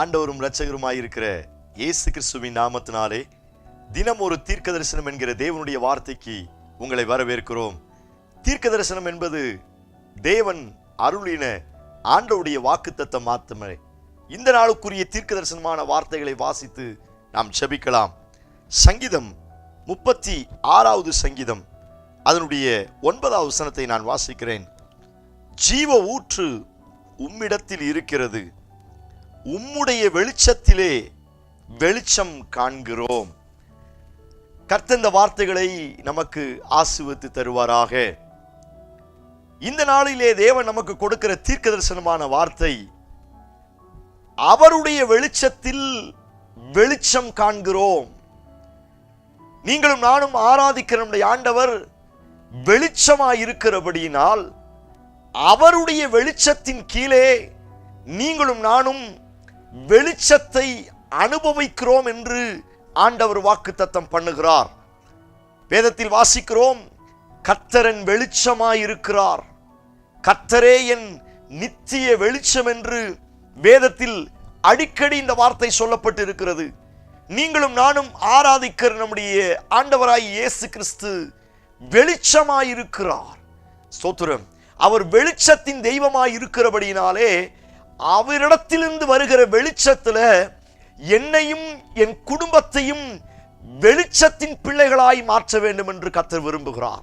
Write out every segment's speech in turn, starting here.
ஆண்டவரும் இரட்சகருமாயிருக்கிற இயேசு கிறிஸ்துவின் நாமத்தினாலே தினம் ஒரு தீர்க்க தரிசனம் என்கிற தேவனுடைய வார்த்தைக்கு உங்களை வரவேற்கிறோம். தீர்க்க தரிசனம் என்பது தேவன் அருளின ஆண்டவுடைய வாக்குத்தத்தை மாத்தமே இந்த நாளுக்குரிய தீர்க்க தரிசனமான வார்த்தைகளை வாசித்து நாம் செபிக்கலாம் சங்கீதம் முப்பத்தி ஆறாவது சங்கீதம். அதனுடைய ஒன்பதாவது வசனத்தை நான் வாசிக்கிறேன். ஜீவ ஊற்று உம்மிடத்தில் இருக்கிறது. உம்முடைய வெளிச்சத்திலே வெளிச்சம் காண்கிறோம். கர்த்தந்த வார்த்தைகளை நமக்கு ஆசிர்வத்து தருவாராக. இந்த நாளிலே தேவன் நமக்கு கொடுக்கிற தீர்க்க தரிசனமான வார்த்தை அவருடைய வெளிச்சத்தில் வெளிச்சம் காண்கிறோம். நீங்களும் நானும் ஆராதிக்கிற நம்முடைய ஆண்டவர் வெளிச்சமாய் இருக்கிறபடியினால் அவருடைய வெளிச்சத்தின் கீழே நீங்களும் நானும் வெளிச்சத்தை அனுபவிக்கிறோம் என்று ஆண்டவர் வாக்குத்தத்தம் பண்ணுகிறார். வேதத்தில் வாசிக்கிறோம் கத்தரன் வெளிச்சமாயிருக்கிறார். கத்தரே என் நித்திய வெளிச்சம் என்று வேதத்தில் அடிக்கடி இந்த வார்த்தை சொல்லப்பட்டு இருக்கிறது நீங்களும் நானும் ஆராதிக்கிற நம்முடைய ஆண்டவராய் இயேசு கிறிஸ்து வெளிச்சமாயிருக்கிறார். ஸ்தோத்திரம். அவர் வெளிச்சத்தின் தெய்வமாயிருக்கிறபடியினாலே அவரிடத்திலிருந்து வருகிற வெளிச்சத்துல என்னையும் என் குடும்பத்தையும் வெளிச்சத்தின் பிள்ளைகளாய் மாற்ற வேண்டும் என்று கத்தர் விரும்புகிறார்.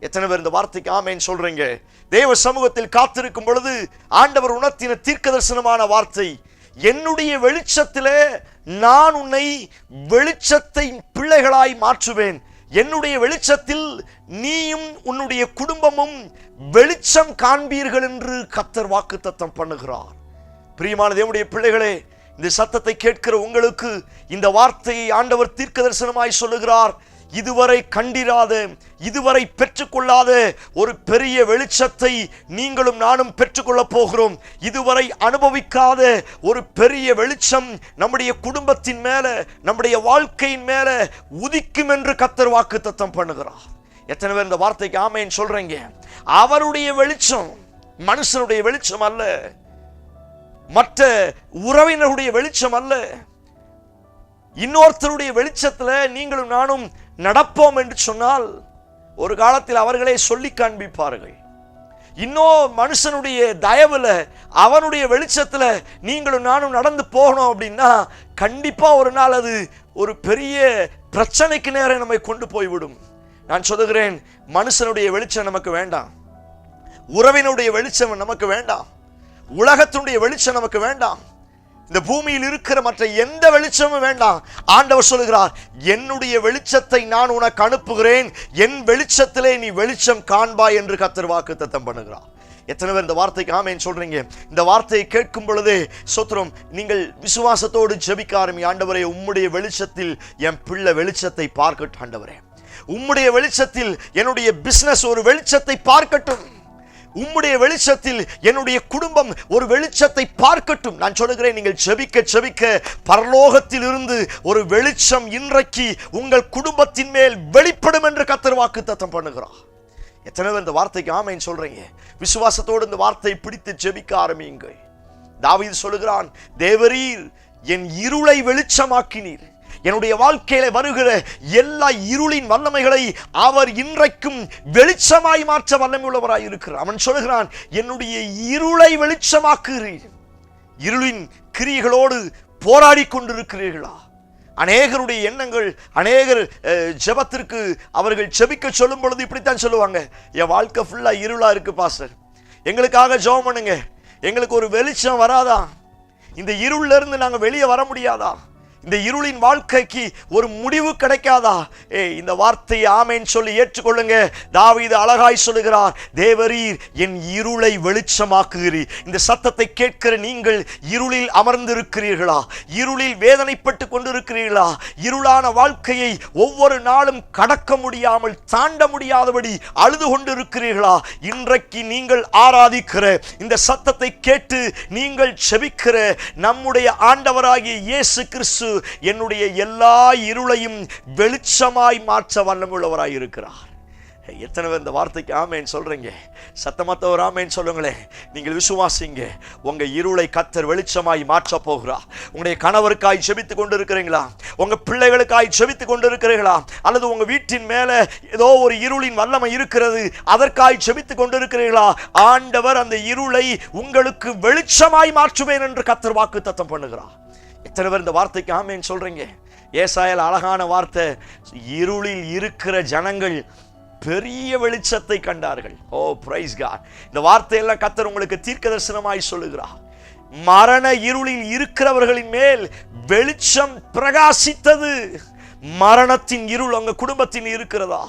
எத்தனை பேர் இந்த வார்த்தைக்கு ஆமேன் சொல்றீங்க? தேவ சமூகத்தில் காத்திருக்கும் பொழுது ஆண்டவர் உணர்த்தின தீர்க்க தரிசனமான வார்த்தை என்னுடைய வெளிச்சத்தில் நான் உன்னை வெளிச்சத்தை பிள்ளைகளாய் மாற்றுவேன். என்னுடைய வெளிச்சத்தில் நீயும் உன்னுடைய குடும்பமும் வெளிச்சம் காண்பீர்கள் என்று கத்தர் வாக்குத்தத்தம் பண்ணுகிறார். பிரியமான தேவனுடைய பிள்ளைகளே இந்த சத்தத்தை கேட்கிற உங்களுக்கு இந்த வார்த்தையை ஆண்டவர் தீர்க்க தரிசனமாய் சொல்லுகிறார். இதுவரை கண்டிராத இதுவரை பெற்றுக்கொள்ளாத ஒரு பெரிய வெளிச்சத்தை நீங்களும் நானும் பெற்றுக்கொள்ளப் போகிறோம். இதுவரை அனுபவிக்காத ஒரு பெரிய வெளிச்சம் நம்முடைய குடும்பத்தின் மேல நம்முடைய வாழ்க்கையின் மேல உதிக்கும் என்று கத்தர் வாக்கு தத்தம் பண்ணுகிறார். எத்தனை பேர் இந்த வார்த்தைக்கு ஆமைன்னு சொல்றீங்க? அவருடைய வெளிச்சம் மனுஷனுடைய வெளிச்சம் அல்ல. மற்ற உறவினருடைய வெளிச்சம் அல்ல. இன்னொருத்தருடைய வெளிச்சத்துல நீங்களும் நானும் நடப்போம் என்று சொன்னால் ஒரு காலத்தில் அவர்களே சொல்லி காண்பிப்பார்கள். இன்னும் மனுஷனுடைய தயவில் அவனுடைய வெளிச்சத்துல நீங்களும் நானும் நடந்து போகணும் அப்படின்னா கண்டிப்பாக ஒரு நாள் அது ஒரு பெரிய பிரச்சனைக்கு நேரம் நம்மை கொண்டு போய்விடும். நான் சொல்லுகிறேன் மனுஷனுடைய வெளிச்சம் நமக்கு வேண்டாம். உறவினுடைய வெளிச்சம் நமக்கு வேண்டாம். உலகத்தினுடைய வெளிச்சம் நமக்கு வேண்டாம். இந்த பூமியில் இருக்கிற மற்ற எந்த வெளிச்சமும் வேண்டாம். ஆண்டவர் சொல்லுகிறார் என்னுடைய வெளிச்சத்தை நான் உனக்கு அனுப்புகிறேன். என் வெளிச்சத்திலே நீ வெளிச்சம் காண்பாய் என்று கத்தர் வாக்கு தத்தம் பண்ணுகிறார். எத்தனை பேர் இந்த வார்த்தைக்கு ஆமேன்னு சொல்றீங்க? இந்த வார்த்தையை கேட்கும் பொழுது சோத்திரம் நீங்கள் விசுவாசத்தோடு ஜெபிக்க ஆரம்பி ஆண்டவரே உம்முடைய வெளிச்சத்தில் என் பிள்ளை வெளிச்சத்தை பார்க்கட்டும் ஆண்டவரே. உம்முடைய வெளிச்சத்தில் என்னுடைய பிசினஸ் ஒரு வெளிச்சத்தை பார்க்கட்டும். உம்முடைய வெளிச்சத்தில் என்னுடைய குடும்பம் ஒரு வெளிச்சத்தை பார்க்கட்டும். நான் சொல்லுகிறேன் நீங்கள் செபிக்க செபிக்க பரலோகத்தில் இருந்து ஒரு வெளிச்சம் இன்றைக்கு உங்கள் குடும்பத்தின் மேல் வெளிப்படும் என்று கத்தர் வாக்கு தத்தம் பண்ணுகிறார். எத்தனை பேர் இந்த வார்த்தைக்கு ஆமைன்னு சொல்றீங்க. விசுவாசத்தோடு இந்த வார்த்தையை பிடித்து செபிக்க ஆரம்பியுங்கள். தாவீது சொல்லுகிறான் தேவரீர் என் இருளை வெளிச்சமாக்கினீர். என்னுடைய வாழ்க்கையில வருகிற எல்லா இருளின் வல்லமைகளை அவர் இன்றைக்கும் வெளிச்சமாய் மாற்ற வல்லமை உள்ளவராய் இருக்கிறார். அவன் சொல்லுகிறான் என்னுடைய இருளை வெளிச்சமாக்குகிறீர். இருளின் கிரியைகளோடு போராடி கொண்டிருக்கிறீர்களா? அநேகருடைய எண்ணங்கள் அநேகர் ஜபத்திற்கு ஜெபத்திற்கு அவர்கள் செபிக்க சொல்லும் பொழுது இப்படித்தான் சொல்லுவாங்க என் வாழ்க்கை ஃபுல்லா இருளா இருக்கு பாஸ்டர் எங்களுக்காக ஜெபம் பண்ணுங்க. எங்களுக்கு ஒரு வெளிச்சம் வராதா? இந்த இருள்ல இருந்து நாங்க வெளியே வர முடியாதா? இந்த இருளின் வாழ்க்கைக்கு ஒரு முடிவு கிடைக்காதா? ஏ இந்த வார்த்தையை ஆமேன்னு சொல்லி ஏற்றுக்கொள்ளுங்க. தாவீது அழகாய் சொல்லுகிறார் தேவரீர் என் இருளை வெளிச்சமாக்குகிறீர். இந்த சத்தத்தை கேட்கிற நீங்கள் இருளில் அமர்ந்திருக்கிறீர்களா? இருளில் வேதனைப்பட்டு கொண்டிருக்கிறீர்களா? இருளான வாழ்க்கையை ஒவ்வொரு நாளும் கடக்க முடியாமல் தாண்ட முடியாதபடி அழுது கொண்டிருக்கிறீர்களா? இன்றைக்கு நீங்கள் ஆராதிக்கிற இந்த சத்தத்தை கேட்டு நீங்கள் செபிக்கிற நம்முடைய ஆண்டவராகிய இயேசு கிறிஸ்து என்னுடைய எல்லா இருளையும் வெளிச்சமாய் மாற்ற வல்லமுள்ளவராய் இருக்கிறார். எத்தனை பேர் இந்த வார்த்தைக்கு ஆமேன்னு சொல்றீங்க? சத்தமத்த ஒரு ஆமேன்னு சொல்லுங்களேன். நீங்கள் விசுவாசிங்க. உங்க இருளை கத்தர் வெளிச்சமாய் மாற்ற போகிறா உங்களுடைய கணவருக்காய் செபித்து கொண்டு இருக்கிறீங்களா உங்க பிள்ளைகளுக்காய் செபித்து கொண்டு இருக்கிறீர்களா அல்லது உங்க வீட்டின் மேல ஏதோ ஒரு இருளின் வல்லமை இருக்கிறது அதற்காய் செபித்து கொண்டு இருக்கிறீர்களா ஆண்டவர் அந்த இருளை உங்களுக்கு வெளிச்சமாய் மாற்றுவேன் என்று கத்தர் வாக்கு தத்தம் பண்ணுகிறார். எத்தனை பேர் இந்த வார்த்தைக்கு ஆமேன்னு சொல்கிறீங்க ஏசாயல் அழகான வார்த்தை இருளில் இருக்கிற ஜனங்கள் பெரிய வெளிச்சத்தை கண்டார்கள். ஓ பிரைஸ் கார் இந்த வார்த்தையெல்லாம் கத்தர் உங்களுக்கு தீர்க்க தரிசனமாய் சொல்லுகிறார். மரண இருளில் இருக்கிறவர்களின் மேல் வெளிச்சம் பிரகாசித்தது. மரணத்தின் இருள் உங்க குடும்பத்தில் இருக்கிறதா?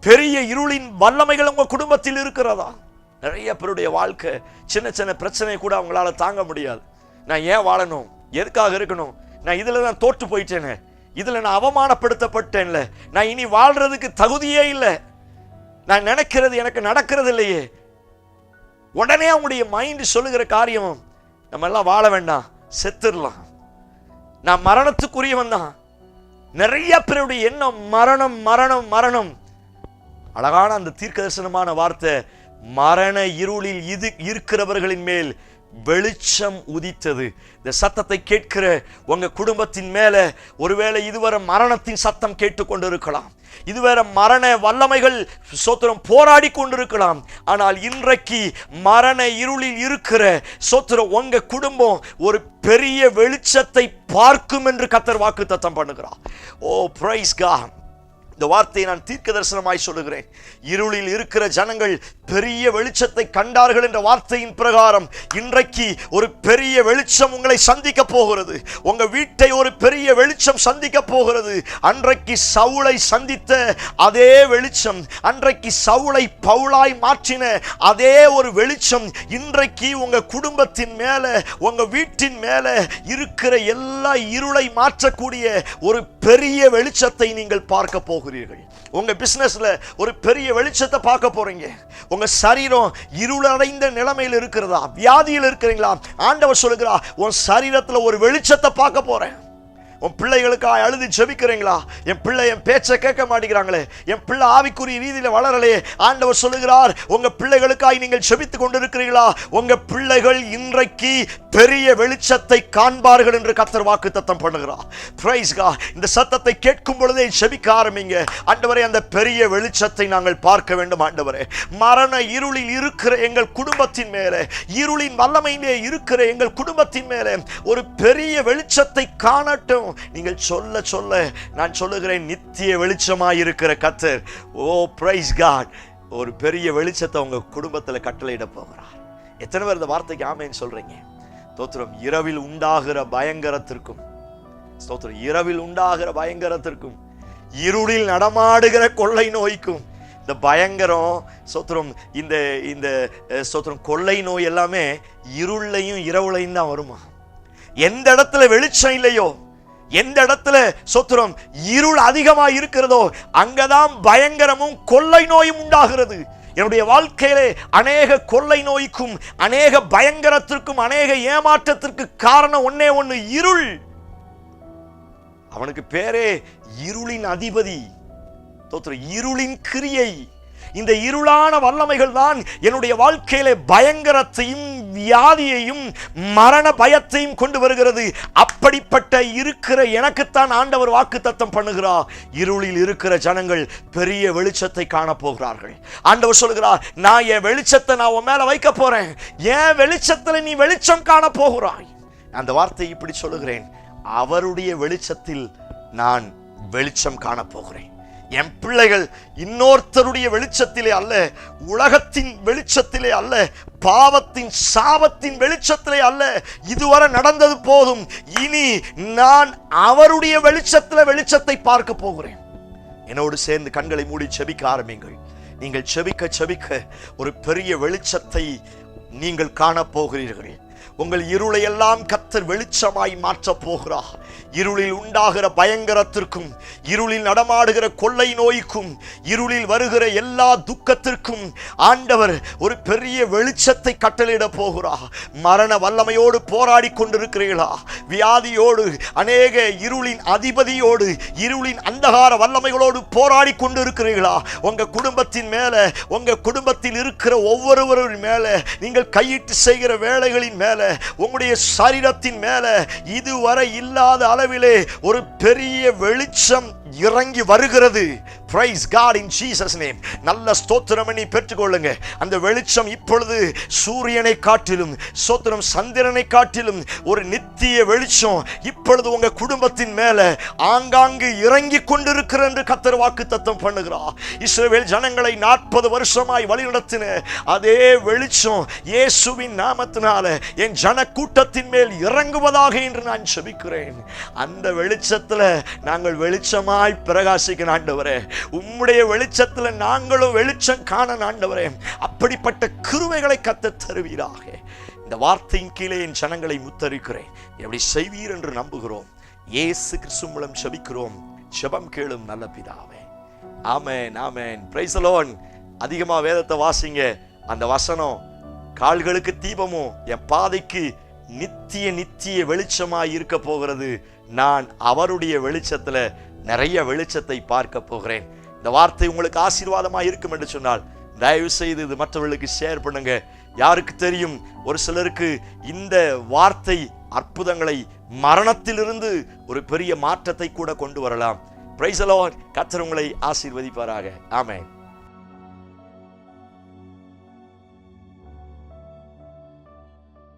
பெரிய இருளின் வல்லமைகள் உங்க குடும்பத்தில் இருக்கிறதா? நிறைய பேருடைய வாழ்க்கை சின்ன சின்ன பிரச்சனை கூட அவங்களால தாங்க முடியாது. நான் ஏன் வாழணும்? எதுக்காக இருக்கணும்? நான் இதில் தான் தோற்று போயிட்டேனே. இதில் நான் அவமானப்படுத்தப்பட்டேன்ல. நான் இனி வாழ்றதுக்கு தகுதியே இல்லை. நான் நினைக்கிறது எனக்கு நடக்கிறது இல்லையே. உடனே அவங்களுடைய மைண்ட் சொல்லுகிற காரியம் நம்ம எல்லாம் வாழ வேண்டாம். செத்துடலாம். நான் மரணத்துக்குரியவன் தான். நிறைய பேருடைய எண்ணம் மரணம் மரணம் மரணம். அழகான அந்த தீர்க்க தரிசனமான வார்த்தை மரண இருளில் இது இருக்கிறவர்களின் மேல் வெளிச்சம் உதித்தது. இந்த சத்தத்தை கேட்கிற உங்க குடும்பத்தின் மேல ஒருவேளை இதுவரை மரணத்தின் சத்தம் கேட்டுக்கொண்டிருக்கலாம். இதுவரை மரண வல்லமைகள் சோத்திரம் போராடி கொண்டிருக்கலாம். ஆனால் இன்றைக்கு மரண இருளில் இருக்கிற சோத்திரம் உங்க குடும்பம் ஒரு பெரிய வெளிச்சத்தை பார்க்கும் என்று கத்தர் வாக்கு தத்தம் பண்ணுகிறார். ஓ பிரைஸ் கா இந்த வார்த்தையை நான் தீர்க்க தரிசனமாய் சொல்லுகிறேன். இருளில் இருக்கிற ஜனங்கள் பெரிய வெளிச்சத்தை கண்டார்கள் என்ற வார்த்தையின் பிரகாரம் இன்றைக்கு ஒரு பெரிய வெளிச்சம் உங்களை சந்திக்க போகிறது. உங்க வீட்டை ஒரு பெரிய வெளிச்சம் சந்திக்க போகிறது. அன்றைக்கு சவுளை சந்தித்த அதே வெளிச்சம் அன்றைக்கு சவுளை பவுளாய் மாற்றின அதே ஒரு வெளிச்சம் இன்றைக்கு உங்க குடும்பத்தின் மேல உங்க வீட்டின் மேல இருக்கிற எல்லா இருளை மாற்றக்கூடிய ஒரு பெரிய வெளிச்சத்தை நீங்கள் பார்க்க போகிறீர்கள். உங்க பிசினஸ்ல ஒரு பெரிய வெளிச்சத்தை பார்க்க போறீங்க. உங்கள் சரீரம் இருளடைந்த நிலைமையில் இருக்கிறதா? வியாதியில் இருக்கிறீங்களா? ஆண்டவர் சொல்லுகிறா உன் சரீரத்தில் ஒரு வெளிச்சத்தை பார்க்க போறேன். உன் பிள்ளைகளுக்காக அழுது செபிக்கிறீங்களா? என் பிள்ளை என் பேச்சை கேட்க மாட்டேங்கிறாங்களே. என் பிள்ளை ஆவிக்குரிய ரீதியில் வளரலே. ஆண்டவர் சொல்லுகிறார் உங்க பிள்ளைகளுக்காய் நீங்கள் செபித்து கொண்டிருக்கிறீர்களா? உங்க பிள்ளைகள் இன்றைக்கு பெரிய வெளிச்சத்தை காண்பார்கள் என்று கத்தர் வாக்கு தத்தம் பண்ணுகிறார் பிரைஸ்கா இந்த சத்தத்தை கேட்கும் பொழுதே செபிக்க ஆரம்பிங்க. ஆண்டவரே அந்த பெரிய வெளிச்சத்தை நாங்கள் பார்க்க வேண்டும் ஆண்டவரே. மரண இருளில் இருக்கிற எங்கள் குடும்பத்தின் மேலே இருளின் வல்லமையிலே இருக்கிற எங்கள் குடும்பத்தின் மேலே ஒரு பெரிய வெளிச்சத்தை காணட்டும். நீங்கள் சொல்ல சொல்ல நான் சொல்லுகிறேன் நித்திய வெளிச்சமாக இருக்கிற கத்தர் ஓ பிரைஸ் காட் ஒரு பெரிய வெளிச்சத்தை உங்க குடும்பத்தில் கட்டளையிட போகிறார். எத்தனை பேர் இந்த வார்த்தைக்கு ஆமைன்னு சொல்றீங்க? ஸ்தோத்திரம் இரவில் உண்டாகிற பயங்கரத்திற்கும். ஸ்தோத்திரம் இரவில் உண்டாகிற பயங்கரத்திற்கும். இருளில் நடமாடுகிற கொள்ளை நோய்க்கும். இந்த பயங்கரம் சோத்திரம் இந்த இந்த சோத்திரம் கொள்ளை நோய் எல்லாமே இருளையும் இரவுலையும் தான் வருமா? எந்த இடத்துல வெளிச்சம் இல்லையோ எந்த இடத்துல சொத்துரம் இருள் அதிகமாக இருக்கிறதோ அங்கதான் பயங்கரமும் கொள்ளை நோயும் உண்டாகிறது. என்னுடைய வாழ்க்கையிலே அநேக கொள்ளை நோய்க்கும் அநேக பயங்கரத்திற்கும் அநேக ஏமாற்றத்திற்கு காரணம் ஒன்னே ஒன்று இருள். அவனுக்கு பேரே இருளின் அதிபதி. இருளின் கிரியை. இந்த இருளான வல்லமைகள் தான் என்னுடைய வாழ்க்கையிலே பயங்கரத்தையும் வியாதியையும் மரண பயத்தையும் கொண்டு வருகிறது. அப்படிப்பட்ட இருக்கிற எனக்குத்தான் ஆண்டவர் வாக்கு தத்தம் பண்ணுகிறார். இருளில் இருக்கிற ஜனங்கள் பெரிய வெளிச்சத்தை காண போகிறார்கள் ஆண்டவர் சொல்கிறார் நான் என் வெளிச்சத்தை நான் உன் மேல வைக்க போறேன். என் வெளிச்சத்துல நீ வெளிச்சம் காண போகிறாய் அந்த வார்த்தை இப்படி சொல்லுகிறேன். அவருடைய வெளிச்சத்தில் நான் வெளிச்சம் காணப்போகிறேன். என் பிள்ளைகள் இன்னொருத்தருடைய வெளிச்சத்திலே அல்ல உலகத்தின் வெளிச்சத்திலே அல்ல பாவத்தின் சாபத்தின் வெளிச்சத்திலே அல்ல. இதுவரை நடந்தது போதும். இனி நான் அவருடைய வெளிச்சத்தில் வெளிச்சத்தை பார்க்க போகிறேன். என்னோடு சேர்ந்து கண்களை மூடி செபிக்க ஆரம்பிங்கள் நீங்கள் செபிக்க செபிக்க ஒரு பெரிய வெளிச்சத்தை நீங்கள் காணப்போகிறீர்கள் உங்கள் இருளையெல்லாம் கத்தர் வெளிச்சமாய் மாற்றப் போகிறார். இருளில் உண்டாகிற பயங்கரத்திற்கும் இருளில் நடமாடுகிற கொள்ளை நோய்க்கும் இருளில் வருகிற எல்லா துக்கத்திற்கும் ஆண்டவர் ஒரு பெரிய வெளிச்சத்தை கட்டளையிட போகிறார் மரண வல்லமையோடு போராடி கொண்டிருக்கிறீர்களா? வியாதியோடு அநேக இருளின் அதிபதியோடு இருளின் அந்தகார வல்லமைகளோடு போராடி கொண்டிருக்கிறீர்களா? உங்க குடும்பத்தின் மேல உங்க குடும்பத்தில் இருக்கிற ஒவ்வொருவரின் மேல நீங்கள் கையிட்டு செய்கிற வேலைகளின் மேல உங்களுடைய சரீரத்தின் மேல இதுவரை இல்லாத அளவிலே ஒரு பெரிய வெளிச்சம் இறங்கி வருகிறது. Praise God in Jesus name நல்ல ஸ்தோத்திரம் நீ பெற்றுக்கொள்ளுங்க. அந்த வெளிச்சம் இப்பொழுது சூரியனை காட்டிலும் ஸ்தோத்திரம் சந்திரனை காட்டிலும் ஒரு நித்திய வெளிச்சம் இப்பொழுது உங்க குடும்பத்தின் மேல ஆங்காங்கு இறங்கி கொண்டிருக்கிற என்று கத்தர் வாக்கு தத்தம் பண்ணுகிறார் இஸ்ரேல் ஜனங்களை நாற்பது வருஷமாய் வழிநடத்தின அதே வெளிச்சம் இயேசுவின் நாமத்தினால என் ஜன கூட்டத்தின் மேல் இறங்குவதாக என்று நான் செபிக்கிறேன் அந்த வெளிச்சத்துல நாங்கள் வெளிச்சமாய் பிரகாசிக்க ஆண்டவரே உம்முடைய வெளிச்சத்துல நாங்களும் வெளிச்சம் காண ஆண்டவரே. அப்படிப்பட்ட கிருவைகளை கத்த தருவீராக. இந்த வார்த்தையின் கீழே என் ஜனங்களை முத்தரிக்கிறேன். எப்படி செய்வீர் என்று நம்புகிறோம். ஏசு கிறிஸ்து மூலம் செபிக்கிறோம் செபம் கேளும் நல்ல பிதாவே. ஆமேன் ஆமேன். பிரைசலோன் அலோன் அதிகமா வேதத்தை வாசிங்க. அந்த வசனம் கால்களுக்கு தீபமும் என் பாதைக்கு நித்திய நித்திய வெளிச்சமாய் இருக்க போகிறது. நான் அவருடைய வெளிச்சத்துல நிறைய வெளிச்சத்தை பார்க்க போகிறேன். இந்த வார்த்தை உங்களுக்கு ஆசீர்வாதமா இருக்கும் என்று சொன்னால் தயவு செய்து இது மற்றவர்களுக்கு ஷேர் பண்ணுங்க. யாருக்கு தெரியும் ஒரு சிலருக்கு இந்த வார்த்தை அற்புதங்களை மரணத்திலிருந்து ஒரு பெரிய மாற்றத்தை கூட கொண்டு வரலாம். பிரைஸ் அலோன் கத்தர் உங்களை ஆசீர்வதிப்பாராக. ஆமேன்